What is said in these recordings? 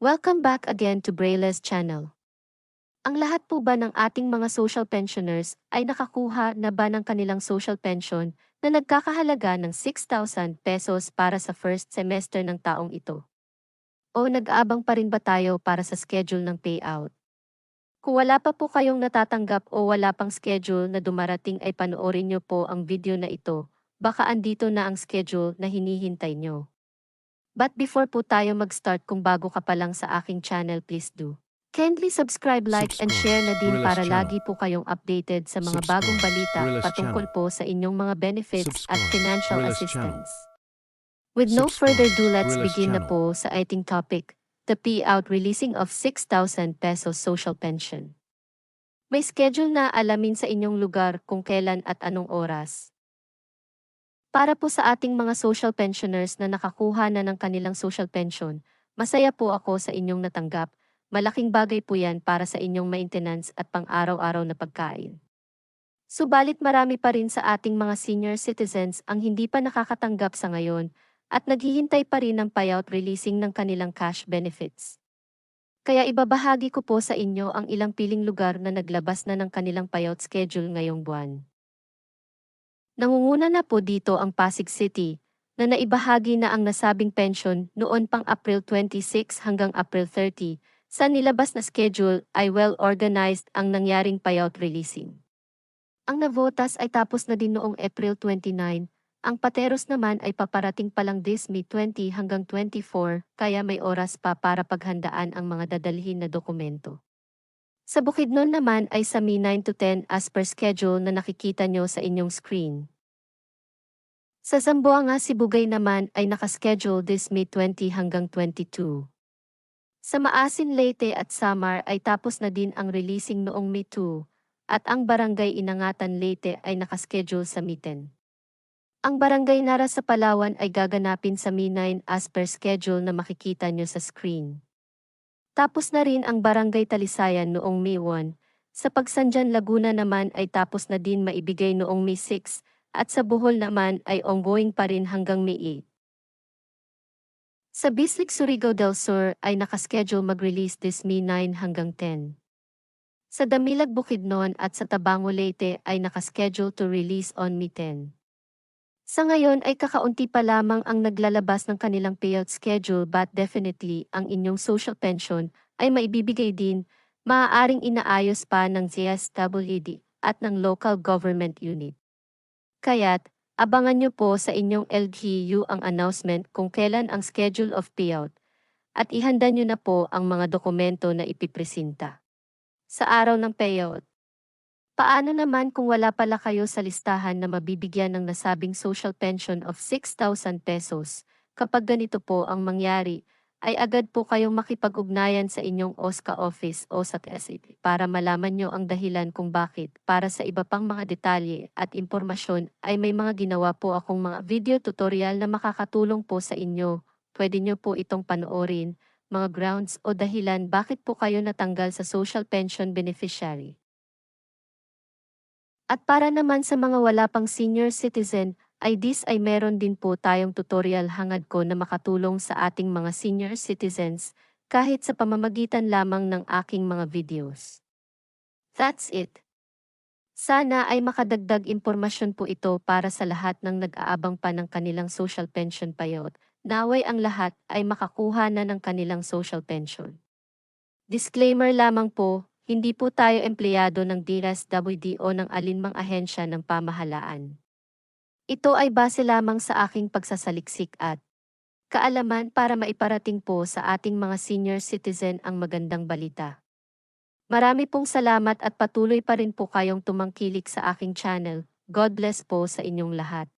Welcome back again to Braille's channel. Ang lahat po ba ng ating mga social pensioners ay nakakuha na ba ng kanilang social pension na nagkakahalaga ng 6,000 pesos para sa first semester ng taong ito? O nag-aabang pa rin ba tayo para sa schedule ng payout? Kung wala pa po kayong natatanggap o wala pang schedule na dumarating ay panoorin nyo po ang video na ito, baka andito na ang schedule na hinihintay nyo. But before po tayo mag-start kung bago ka pa lang sa aking channel please do. Kindly subscribe, like, and Subscribe. share na din Gorillas para Channel. lagi po kayong updated sa mga Subscribe. bagong balita Gorillas patungkol po sa inyong mga benefits at Subscribe. financial Gorillas assistance. With no Subscribe. further ado, let's Gorillas begin na Channel. po sa ating topic, the payout releasing of 6,000 pesos social pension. May schedule na alamin sa inyong lugar kung kailan at anong oras. Para po sa ating mga social pensioners na nakakuha na ng kanilang social pension, masaya po ako sa inyong natanggap. Malaking bagay po yan para sa inyong maintenance at pang-araw-araw na pagkain. Subalit marami pa rin sa ating mga senior citizens ang hindi pa nakakatanggap sa ngayon at naghihintay pa rin ng payout releasing ng kanilang cash benefits. Kaya ibabahagi ko po sa inyo ang ilang piling lugar na naglabas na ng kanilang payout schedule ngayong buwan. Nangunguna na po dito ang Pasig City, na naibahagi na ang nasabing pension noon pang April 26 hanggang April 30, sa nilabas na schedule ay well-organized ang nangyaring payout releasing. Ang navotas ay tapos na din noong April 29, ang pateros naman ay paparating pa lang this May 20 hanggang 24, kaya may oras pa para paghandaan ang mga dadalhin na dokumento. Sa Bukidnon naman ay sa May 9 to 10 as per schedule na nakikita nyo sa inyong screen. Sa Zamboanga Sibugay naman ay nakaschedule this May 20 hanggang 22. Sa Maasin Leyte at Samar ay tapos na din ang releasing noong May 2, at ang Barangay Inangatan Leyte ay nakaschedule sa May 10. Ang Barangay Nara sa Palawan ay gaganapin sa May 9 as per schedule na makikita nyo sa screen. Tapos na rin ang Barangay Talisayan noong May 1, sa Pagsanjan Laguna naman ay tapos na din maibigay noong May 6, at sa Bohol naman ay ongoing pa rin hanggang May 8. Sa Bislig Surigao del Sur ay nakaschedule mag-release this May 9 hanggang 10. Sa Damilag Bukidnon at sa Tabango Leyte ay nakaschedule to release on May 10. Sa ngayon ay kakaunti pa lamang ang naglalabas ng kanilang payout schedule but definitely ang inyong social pension ay maibibigay din, maaaring inaayos pa ng ZSWD at ng local government unit. Kaya't, abangan nyo po sa inyong LGU ang announcement kung kailan ang schedule of payout at ihanda nyo na po ang mga dokumento na ipipresenta. Sa araw ng payout, paano naman kung wala pala kayo sa listahan na mabibigyan ng nasabing social pension of 6,000 pesos? Kapag ganito po ang mangyari, ay agad po kayong makipag-ugnayan sa inyong OSCA office o sa TSA para malaman nyo ang dahilan kung bakit. Para sa iba pang mga detalye at impormasyon ay may mga ginawa po akong mga video tutorial na makakatulong po sa inyo. Pwede nyo po itong panoorin, mga grounds o dahilan bakit po kayo natanggal sa social pension beneficiary. At para naman sa mga wala pang senior citizen, ay this ay meron din po tayong tutorial hangad ko na makatulong sa ating mga senior citizens kahit sa pamamagitan lamang ng aking mga videos. That's it. Sana ay makadagdag impormasyon po ito para sa lahat ng nag-aabang pa ng kanilang social pension payout. Naway ang lahat ay makakuha na ng kanilang social pension. Disclaimer lamang po, hindi po tayo empleyado ng DSWD o ng alinmang ahensya ng pamahalaan. Ito ay base lamang sa aking pagsasaliksik at kaalaman para maiparating po sa ating mga senior citizen ang magandang balita. Marami pong salamat at patuloy pa rin po kayong tumangkilik sa aking channel. God bless po sa inyong lahat.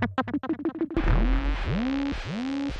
Thank you.